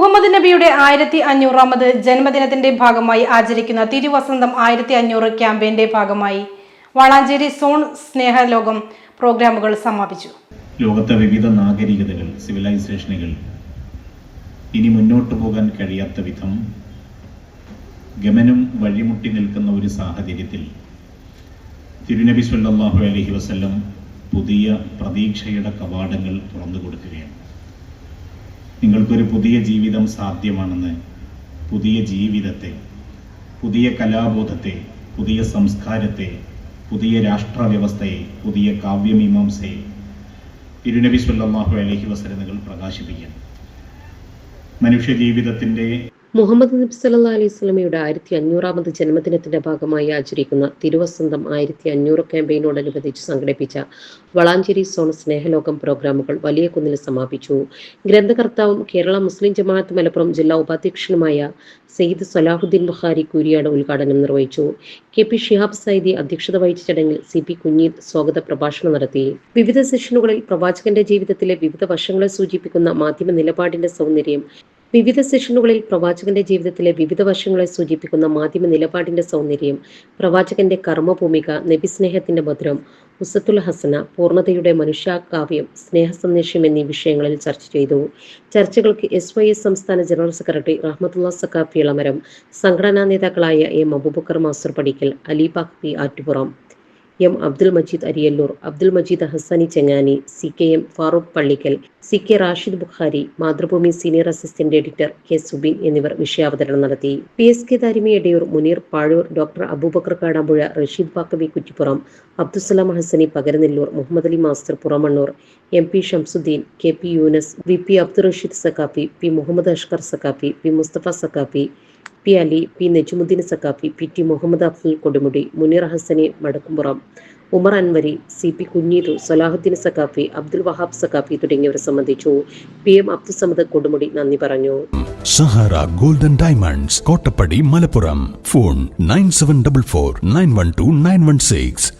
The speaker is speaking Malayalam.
മുഹമ്മദ് നബിയുടെ ആയിരത്തി അഞ്ഞൂറാമത് ജന്മദിനത്തിന്റെ ഭാഗമായി ആചരിക്കുന്ന തിരുവസന്തം ആയിരത്തി അഞ്ഞൂറ് ക്യാമ്പയിന്റെ ഭാഗമായി. വളാഞ്ചേരി സോൺ സ്നേഹലോകം പ്രോഗ്രാമുകൾ സമാപിച്ചു. ലോകത്തെ വിവിധ നാഗരികതകൾ സിവിലൈസേഷനുകൾ ഇനി മുന്നോട്ട് പോകാൻ കഴിയാത്ത വിധം ഗമനം വഴിമുട്ടി നിൽക്കുന്ന ഒരു സാഹചര്യത്തിൽ തിരുനബി സല്ലാഹു അലഹി വസ്ല്ലം പുതിയ പ്രതീക്ഷയുടെ കവാടങ്ങൾ തുറന്നു കൊടുക്കുകയാണ് നിങ്ങൾക്കൊരു പുതിയ ജീവിതം സാധ്യമാണെന്ന് പുതിയ ജീവിതത്തെ പുതിയ കലാബോധത്തെ പുതിയ സംസ്കാരത്തെ പുതിയ രാഷ്ട്രവ്യവസ്ഥയെ പുതിയ കാവ്യമീമാംസയെ തിരുനബി സുല്ലാഹു അലഹി വസല്ലമകൾ പ്രകാശിപ്പിക്കാൻ മനുഷ്യ ജീവിതത്തിന്റെ മുഹമ്മദ് നബി സല്ലാ അലൈഹി സ്വലമയുടെ ആയിരത്തി അഞ്ഞൂറാമത് ജന്മദിനത്തിന്റെ ഭാഗമായി ആചരിക്കുന്ന തിരുവസന്തം ആയിരത്തി അഞ്ഞൂറ് ക്യാമ്പയിനോടനുബന്ധിച്ച് സംഘടിപ്പിച്ച വളാഞ്ചേരി സോൺ സ്നേഹലോകം പ്രോഗ്രാമുകൾ വലിയ കുന്നിൽ സമാപിച്ചു. ഗ്രന്ഥകർത്താവും കേരള മുസ്ലിം ജമാഅത്ത് മലപ്പുറം ജില്ലാ ഉപാധ്യക്ഷനുമായ സെയ്ദ് സലാഹുദ്ദീൻ ബുഖാരി കൂരിയാട് ഉദ്ഘാടനം നിർവഹിച്ചു. കെ പി ഷിഹാബ് സൈദി അധ്യക്ഷത വഹിച്ച ചടങ്ങിൽ സി പി കുഞ്ഞീദ് സ്വാഗത പ്രഭാഷണം നടത്തി. വിവിധ സെഷനുകളിൽ പ്രവാചകന്റെ ജീവിതത്തിലെ വിവിധ വശങ്ങളെ സൂചിപ്പിക്കുന്ന മാധ്യമ നിലപാടിന്റെ സൗന്ദര്യം വിവിധ സെഷനുകളിൽ പ്രവാചകന്റെ ജീവിതത്തിലെ വിവിധ വശങ്ങളെ സൂചിപ്പിക്കുന്ന മാധ്യമ നിലപാടിന്റെ സൗന്ദര്യം പ്രവാചകന്റെ കർമ്മഭൂമിക നബിസ്നേഹത്തിന്റെ മധുരം ഉസത്തുൽ ഹസന പൂർണതയുടെ മനുഷ്യാകാവ്യം സ്നേഹ സന്ദേശം എന്നീ വിഷയങ്ങളിൽ ചർച്ച ചെയ്തു. ചർച്ചകൾക്ക് എസ് വൈ എസ് സംസ്ഥാന ജനറൽ സെക്രട്ടറി റഹ്മത്തുള്ള സക്കാഫി ഇളമരം സംഘടനാ നേതാക്കളായ M Abubakar master Padikkal Ali Baqavi Attupuram. M Abdul Majeed Ariyallur Abdul Majeed Hasani Chengani C K M Farooq Pallikkal C K Rashid Bukhari Mathrubhumi senior assistant editor K Subeen എന്നിവർ വിഷയാവതരണം നടത്തി. P S K Tharimi Edayur Muneer Pazhur doctor Abubakar Kadampuzha Rasheed Baqavi Kuttippuram Abdussalam Hasani Pakaranellur Muhammad Ali master Puramannur M P Shamsuddin K P Yunus V P Abdul Rasheed Saqafi P Muhammad Ashkar Saqafi P Mustafa Saqafi P Ali P Najumuddin Saqafi P T Muhammad Afzal Kodumudi Muneer Hasani Madakkumpuram Umar Anwari C P Kunheeru Salahuddin Saqafi Abdul Wahab Saqafi തുടങ്ങിയവർ സംബന്ധിച്ചു പി എം അബ്ദുൽ സമദ് കൊടുമുടി നന്ദി പറഞ്ഞു. Sahara golden diamonds Kottappadi Malappuram. Phone nine seven double four nine one two nine one six.